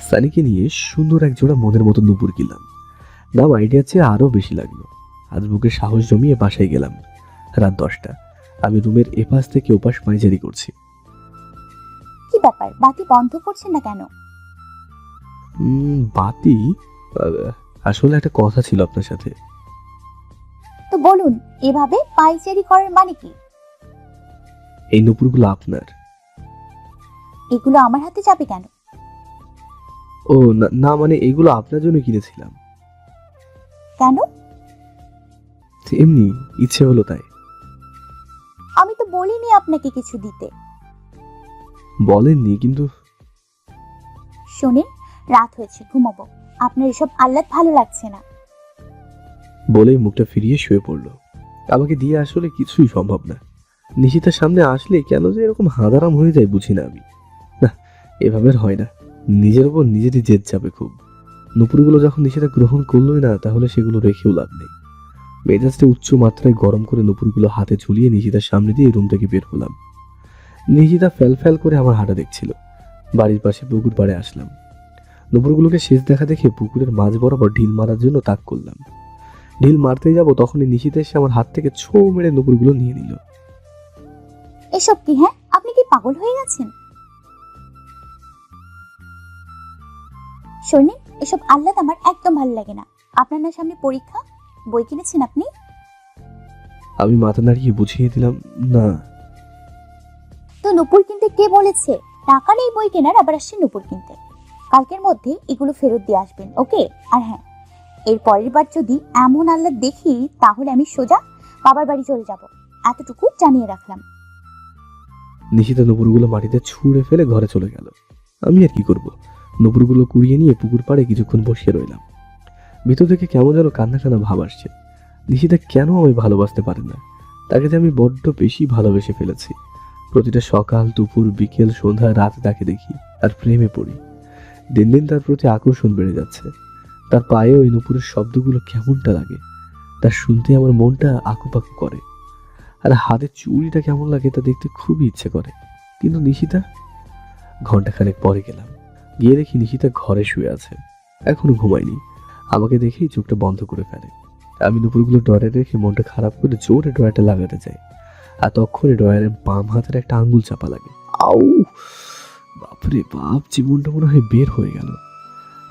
সানিকে নিয়ে সুন্দর এক জোড়া মনের মতো নুপুর কিনলাম। দাম আইডিয়ার চেয়ে আরও বেশি লাগল। আজ বুকে সাহস জমিয়ে বাসায় গেলাম। রাত দশটা। আমি রুমের এপাশ থেকে ওপাশ পাইচারি করছি। কি ব্যাপার? বাতি বন্ধ করছেন না কেন? উম, বাতি? আহ, আসলে একটা কথা ছিল আপনার সাথে। তো বলুন এভাবে পাইচারি করার মানে কি? এই নুপুরগুলো আপনার। এগুলো আমার হাতে যাবে কেন? ও না- না মানে এগুলো আপনার জন্য কিনেছিলাম। কেন? এমনি ইচ্ছে হলো তাই। আমি তো বলিনি আপনাকে কিছু দিতে। বলেননি কিন্তু শোনেন রাত হয়েছে ঘুমাবো। আপনার এসব আহ্লাদ ভালো লাগছে না। বলেই মুখটা ফিরিয়ে শুয়ে পড়ল। আমাকে দিয়ে আসলে কিছুই সম্ভব না। নিশিতার সামনে আসলে কেন যে এরকম হাঁদারাম হয়ে যায় বুঝি না আমি। না এভাবে আর হয় না। নিজের ওপর নিজেরই জেদ যাবে খুব। নুপুরগুলো যখন নিষেধা গ্রহণ করলোই না, তাহলে সেগুলো রেখেও লাভ নেই। মেজাজটা উচ্চ মাত্রায় গরম করে নুপুরগুলো হাতে ঝুলিয়ে নিশিতার সামনে দিয়ে রুম থেকে বের হলাম। নিশিতা ফ্যাল ফ্যাল করে আমার হাঁটা দেখছিল। বাড়ির পাশে পুকুর পাড়ে আসলাম। নুপুরগুলোকে শেষ দেখা দেখে পুকুরের মাঝ বরাবর ঢিল মারার জন্য তাক করলাম। ঢিল মারতে যাব তখনই নিশিতে এসে আমার হাত থেকে ছো মেরে নুপুরগুলো নিয়ে নিল। এসব কি হ্যাঁ? আপনি কি পাগল হয়ে গেছেন? শোনেন এসব আহ্লাদ আমার একদম ভালো লাগে না। আপনার না সামনে পরীক্ষা? বই কিনেছেন আপনি? আমি মাথা নাড়িয়ে বুঝিয়ে দিলাম না। তো নুপুর কিনতে কে বলেছে? টাকা নেই বই কেনার আবার আসছে নুপুর কিনতে। কালকের মধ্যে এগুলো ফেরত দিয়ে আসবেন ওকে? আর হ্যাঁ এর পরের বার যদি এমন আল্লাহ দেখি তাহলে আমি সোজা বাবার বাড়ি চলে যাব। এতটুকু জানিয়ে রাখলাম। নিশিতা নুপুরগুলো মাটিতে ছুঁড়ে ফেলে ঘরে চলে গেল। আমি আর কি করব? নুপুরগুলো কুড়িয়ে নিয়ে পুকুর পাড়ে কিছুক্ষণ বসে রইলাম। ভিতর থেকে কেমন যেন কান্না কান্না ভাব আসছে। নিশিতা কেন আমায় ভালোবাসতে পারে না? তাকে যে আমি বড্ড বেশি ভালোবেসে ফেলেছি। প্রতিটা সকাল, দুপুর, বিকেল, সন্ধ্যা, রাত তাকে দেখি আর প্রেমে পড়ি। দিন দিন তার প্রতি আকর্ষণ বেড়ে যাচ্ছে। তার পায়ে ওই নুপুরের শব্দগুলো কেমনটা লাগে তার শুনতে আমার মনটা আকুপাকু করে। আর হাতের চুড়িটা কেমন লাগে তা দেখতে খুবই ইচ্ছে করে। কিন্তু নিশিতা ঘন্টাখানেক পরে গেলাম। গিয়ে দেখি নিশিতা ঘরে শুয়ে আছে। এখনও ঘুমায়নি। আমাকে দেখেই চোখটা বন্ধ করে ফেলে। আমি দুপুরগুলো ডয়ারে রেখে মনটা খারাপ করে জোরে ডয়ারটা লাগাতে যাই আর তখনই ডয়ারের বাম হাতের একটা আঙ্গুল চাপা লাগে। আউ! বাপরে বাপ, জীবনটা মনে হয় বের হয়ে গেল।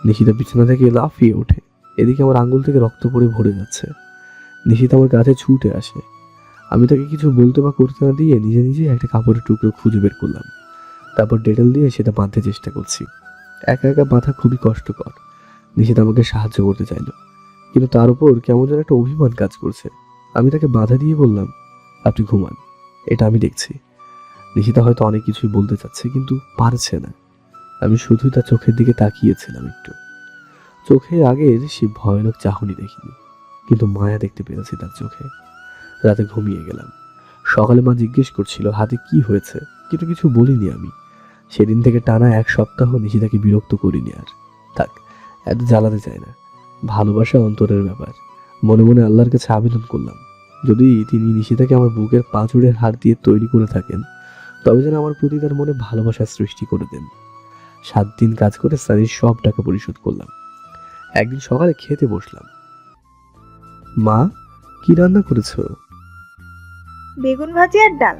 নিশিতা বিছানা থেকে লাফিয়ে ওঠে। এদিকে আমার আঙ্গুল থেকে রক্ত পড়ে ভরে যাচ্ছে। নিশিতা আমার কাছে ছুটে আসে। আমি তাকে কিছু বলতে বা করতে না দিয়ে নিজে নিজে একটা কাপড়ের টুকরো খুঁজে বের করলাম। তারপর ডেটেল দিয়ে সেটা বাঁধতে চেষ্টা করছি। একা একা বাঁধা খুবই কষ্টকর। নিশিত আমাকে সাহায্য করতে চাইলো। কিন্তু তার উপর কেমন যেন একটা অভিমান কাজ করছে। আমি তাকে বাধা দিয়ে বললাম, আপনি ঘুমান। এটা আমি দেখছি। নিশিতা হয়তো অনেক কিছুই বলতে চাচ্ছে, কিন্তু পারছে না। আমি শুধুই তার চোখের দিকে তাকিয়েছিলাম একটু। চোখে আগের সে ভয়ানক চাহনি দেখিনি, কিন্তু মায়া দেখতে পেরেছি তার চোখে। রাতে ঘুমিয়ে গেলাম। সকালে মা জিজ্ঞেস করছিল, হাতে কি হয়েছে? কিন্তু কিছু বলিনি আমি। সেদিন থেকে টানা এক সপ্তাহ নিশিতাকে বিরক্ত করিনি আর। থাক এত জ্বালাতে চাই না। ভালোবাসা অন্তরের ব্যাপার। মনে মনে আল্লাহর কাছে আবেদন করলাম যদি তিনি নিশিতাকে আমার বুকের পাঁচুড়ের হার দিয়ে তৈরি করে থাকেন তবে যেন আমার প্রতি তার মনে ভালোবাসার সৃষ্টি করে দেন। সাত দিন কাজ করে স্যারের সব টাকা পরিশোধ করলাম। একদিন সকালে খেতে বসলাম। মা কি রান্না করেছ? বেগুন ভাজি আর ডাল।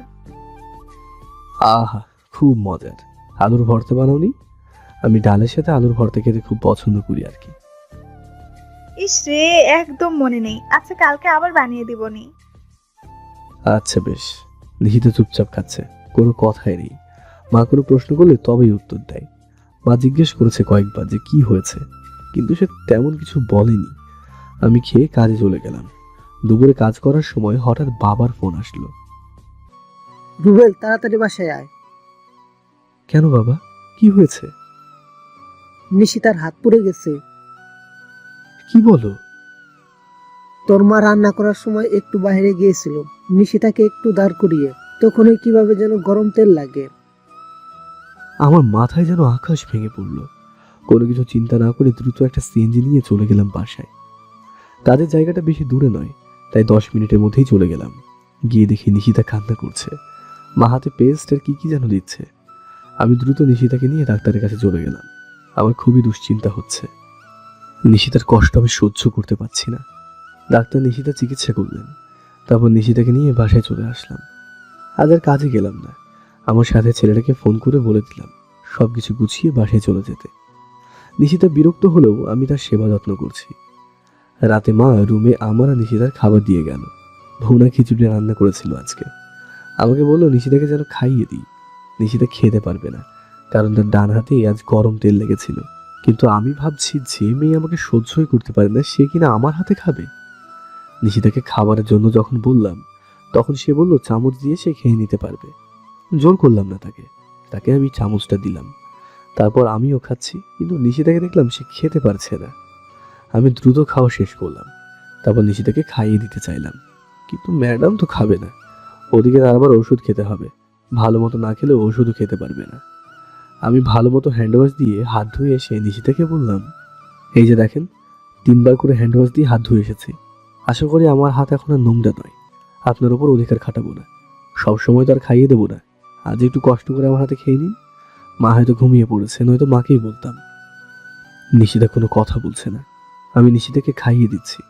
আহা খুব মজার। আলুর ভর্তা বানাওনি। আমি ডালের সাথে আলুর ভর্তা খেতে খুব পছন্দ করি আর কি। ইস রে একদম মনে নেই। আচ্ছা কালকে আবার বানিয়ে দিবনি। আচ্ছা বেশ। নিহিত চুপচাপ খাচ্ছে। কোনো কথাই নেই। মা কোনো প্রশ্ন করলে তবেই উত্তর দেয়। মা জিজ্ঞেস করেছে কয়েকবার যে কি হয়েছে কিন্তু সে তেমন কিছু বলেনি। আমি খেয়ে কাজে চলে গেলাম। দুপুরে কাজ করার সময় হঠাৎ বাবার ফোন আসলো। রুবেল তাড়াতাড়ি বাসায় আয়। কেন বাবা? কি হয়েছে? নিশিতার হাত পুড়ে গেছে। কি বলো? তোর মা রান্না করার সময় একটু বাইরে গিয়েছিল। নিশিতাকে একটু দাঁড় করিয়ে তখনই কীভাবে যেন গরম তেল লাগে। আমার মাথায় যেন আকাশ ভেঙে পড়ল। কোনো কিছু চিন্তা না করে দ্রুত একটা সিএনজি নিয়ে চলে গেলাম বাসায়। কাজের জায়গাটা বেশি দূরে নয় তাই দশ মিনিটের মধ্যেই চলে গেলাম। গিয়ে দেখি নিশিতা কান্না করছে। মা হাতে পেস্ট আর কি কি যেন দিচ্ছে। আমি দ্রুত নিশিতাকে নিয়ে ডাক্তারের কাছে চলে গেলাম। আমার খুবই দুশ্চিন্তা হচ্ছে। নিশিতার কষ্ট আমি সহ্য করতে পারছি না। ডাক্তার নিশিতা চিকিৎসা করলেন। তারপর নিশিতাকে নিয়ে বাসায় চলে আসলাম। আজ আর কাজে গেলাম না। আমার সাথে ছেলেটাকে ফোন করে বলে দিলাম সব কিছু গুছিয়ে বাসায় চলে যেতে। নিশিতা বিরক্ত হলেও আমি তার সেবা যত্ন করছি। রাতে মা রুমে আমার আর নিশিতার খাবার দিয়ে গেল। ভুনা খিচুড়ি রান্না করেছিল আজকে। আমাকে বলল, নিশিতাকে যেন খাইয়ে দিই। নিশিতা খেতে পারবে না। কারণ তার ডান হাতে আজ গরম তেল লেগেছিল। কিন্তু আমি ভাবছি যে মেয়ে আমাকে সহ্যই করতে পারে না, সে কিনা আমার হাতে খাবে? নিশিতাকে খাবারের জন্য যখন বললাম, তখন সে বলল, চামচ দিয়ে সে খেয়ে নিতে পারবে। জোর করলাম না তাকে। তাকে আমি চামচটা দিলাম। তারপর আমিও খাচ্ছি, কিন্তু নিশিতাকে দেখলাম সে খেতে পারছে না। আমি দ্রুত খাওয়া শেষ করলাম। তারপর নিশিতাকে খাইয়ে দিতে চাইলাম। কিন্তু ম্যাডাম তো খাবে না। ওদিকে আবার ওষুধ খেতে হবে। ভালো মতো না খেলে ওষুধও খেতে পারবে না। আমি ভালো মতো হ্যান্ড ওয়াশ দিয়ে হাত ধুয়ে এসে নিশিতাকে বললাম, এই যে দেখেন, তিনবার করে হ্যান্ড ওয়াশ দিয়ে হাত ধুয়ে এসেছি। আশা করি আমার হাত এখন আর নোংরা নয়। আপনার ওপর অধিকার খাটাবো না। সব সময় তো আর খাইয়ে দেবো না। আজ একটু কষ্ট করে আমার হাতে খেয়ে নিন। মা হয়তো ঘুমিয়ে পড়েছে, নয়তো মাকেই বলতাম। নিশিতা কোনো কথা বলছে না। আমি নিশিতাকে খাইয়ে দিচ্ছি।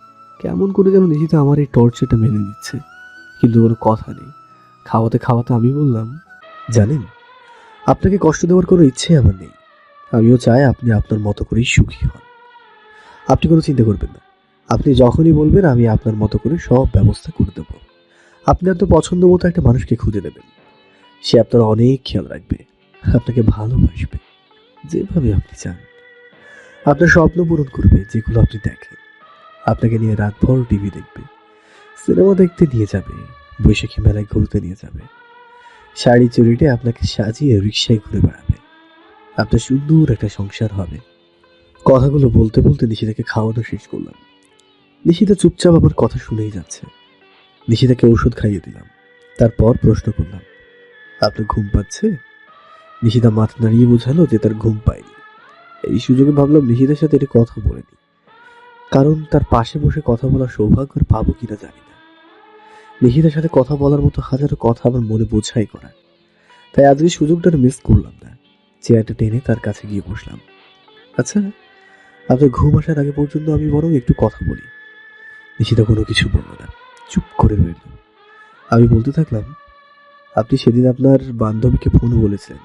কেমন করে যেন নিশিতা আমার এই টর্চারটা মেনে নিচ্ছে। কিন্তু কোনো কথা নেই। খাওয়াতে খাওয়াতে আমি বললাম, জানেন, আপনাকে কষ্ট দেওয়ার কোনো ইচ্ছে আমার নেই। আমিও চাই আপনি আপনার মতো করেই সুখী হন। আপনি কোনো চিন্তা করবেন না। আপনি যখনই বলবেন, আমি আপনার মতো করে সব ব্যবস্থা করে দেব। আপনি আপনার পছন্দ মতো একটা মানুষকে খুঁজে নেবেন। সে আপনার অনেক খেয়াল রাখবে, আপনাকে ভালোবাসবে, যেভাবে আপনি চান। আপনার স্বপ্ন পূরণ করবে, যেগুলো আপনি দেখেন। আপনাকে নিয়ে রাতভর টিভি দেখবে, সিনেমা দেখতে নিয়ে যাবে বৈশাখী মেলায় ঘুরতে নিয়ে যাবে। শাড়ি চুরিটে আপনাকে সাজিয়ে রিক্সায় ঘুরে বেড়াবে। আপনার সুন্দর একটা সংসার হবে। কথাগুলো বলতে বলতে নিশিতাকে খাওয়ানো শেষ করলাম। নিশিতা চুপচাপ আমার কথা শুনেই যাচ্ছে। নিশিতাকে ওষুধ খাইয়ে দিলাম। তারপর প্রশ্ন করলাম আপনার ঘুম পাচ্ছে? নিশিতা মাথা নাড়িয়ে বোঝালো যে তার ঘুম পায়নি। এই সুযোগে ভাবলাম নিশিতার সাথে এটা কথা বলে কারণ তার পাশে বসে কথা বলার সৌভাগ্য পাবো কিনা জানি না। নিশিতার সাথে কথা বলার মতো হাজারো কথা আমার মনে বোঝাই করা তাই আজকে সুযোগটা মিস করলাম না। চেয়ারটা টেনে তার কাছে গিয়ে বসলাম। আচ্ছা আপনার ঘুম আসার আগে পর্যন্ত আমি বরং একটু কথা বলি। নিশিতা কোনো কিছু বলল না। চুপ করে রইল। আমি বলতে থাকলাম, আপনি সেদিন আপনার বান্ধবীকে ফোন বলেছিলেন।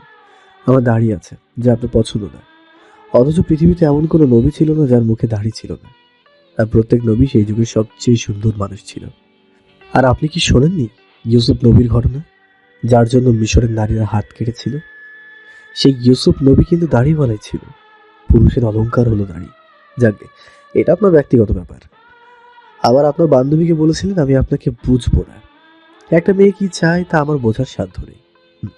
আমার দাড়ি আছে, যা আপনার পছন্দ না। অথচ পৃথিবীতে এমন কোনো নবী ছিল না যার মুখে দাড়ি ছিল না। আর প্রত্যেক নবী সেই যুগের সবচেয়ে সুন্দর মানুষ ছিল। আর আপনি কি শোনেননি ইউসুফ নবীর ঘটনা? যার জন্য মিশরের নারীরা হাত কেটেছিল? সেই ইউসুফ নবী কিন্তু দাড়ি বলাই ছিল। পুরুষের অলংকার হলো দাড়ি। যাকে এটা আপনার ব্যক্তিগত ব্যাপার। আবার আপনার বান্ধবীকে বলেছিলেন, আমি আপনাকে বুঝব না। একটা মেয়ে কি চায় তা আমার বোঝার সাধ্য নেই।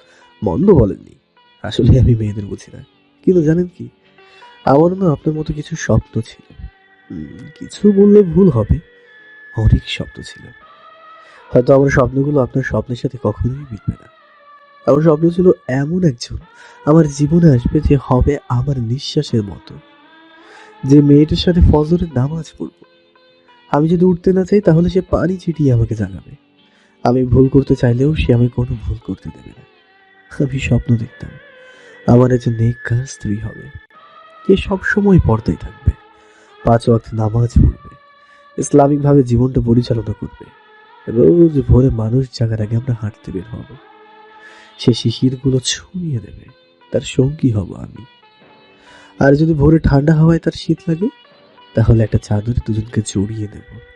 মন্দ বলেননি। আসলে আমি মেয়েদের বুঝি না। কিন্তু জানেন কি? আমারও না আপনার মতো কিছু স্বপ্ন ছিল। কিছু বললে ভুল হবে। অনেক স্বপ্ন ছিল। হয়তো আমার স্বপ্নগুলো আপনার স্বপ্নের সাথে কখনোই মিলবে না। আমার স্বপ্ন ছিল এমন একজন, আমার জীবনে আসবে যে হবে আমার নিঃশ্বাসের মতো। যে মেয়েটার সাথে ফজরের নামাজ পড়ব। আমি যদি উঠতে না চাই, তাহলে সে পানি ছিটিয়ে আমাকে জাগাবে আমি ভুল করতে চাইলেও সে আমি কোনো ভুল করতে দেবে না। আমি স্বপ্ন দেখতাম, আমার একজন নেককার স্ত্রী হবে। কে সবসময় পর্দায় থাকবে, পাঁচ ওয়াক্ত নামাজ পড়বে, ইসলামিকভাবে জীবনটা পরিচালনা করবে। রোজ ভোরে মানুষ জাগার আগে আমরা হাঁটতে বের হব। সে শিশিরগুলো ছুঁয়ে দেবে, তার সঙ্গী হব আমি। আর যদি ভোরে ঠান্ডা হওয়ায় তার শীত লাগে, তাহলে একটা চাদরে দুজনকে জড়িয়ে দেব।